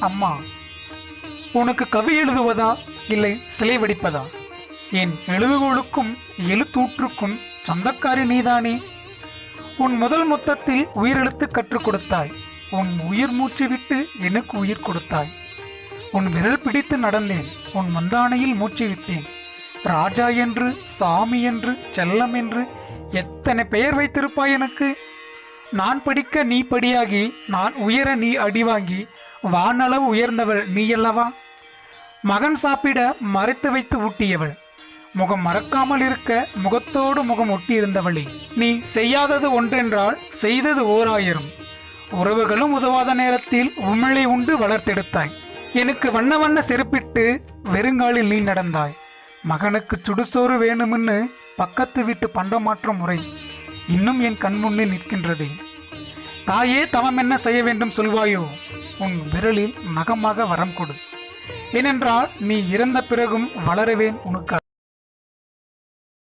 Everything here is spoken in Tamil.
அம்மா உனக்கு கவி எழுதுவதா இல்லை சிலை வடிப்பதா? என் எழுதுகோளுக்கும் எழுத்தூற்றுக்கும் சொந்தக்காரி நீதானே? உன் முதல் மொத்தத்தில் உயிரெழுத்து கற்றுக் கொடுத்தாய். உன் உயிர் மூச்சு விட்டு எனக்கு உயிர் கொடுத்தாய். உன் விரல் பிடித்து நடந்தேன். உன் மந்தானையில் மூச்சு விட்டேன் ராஜா என்று சாமி என்று செல்லம் என்று எத்தனை பெயர் வைத்திருப்பாய் எனக்கு? நான் படிக்க நீ படியாகி நான் உயர நீ அடி வாங்கி வானளவு உயர்ந்தவள் நீயல்லவா? மகன் சாப்பிட மறைத்து வைத்து ஊட்டியவள். முகம் மறக்காமல் இருக்க முகத்தோடு முகம் ஒட்டியிருந்தவளே. நீ செய்யாதது ஒன்றென்றால் செய்தது ஓராயிரம். உறவுகளும் உதவாத நேரத்தில் உமிழை உண்டு வளர்த்தெடுத்தாய். எனக்கு வண்ண வண்ண செருப்பிட்டு வெறுங்காலில் நீ நடந்தாய். மகனுக்கு சுடுசோறு வேணும்னு பக்கத்து வீட்டு பண்டமாற்ற முறை. இன்னும் என் கண் முன்னே நிற்கின்றதே. தாயே தவம் என்ன செய்ய வேண்டும் சொல்வாயோ? உன் விரலில் நகமாக வரம் கொடு. ஏனென்றால் நீ இறந்த பிறகும் வளருவேன் உனக்கு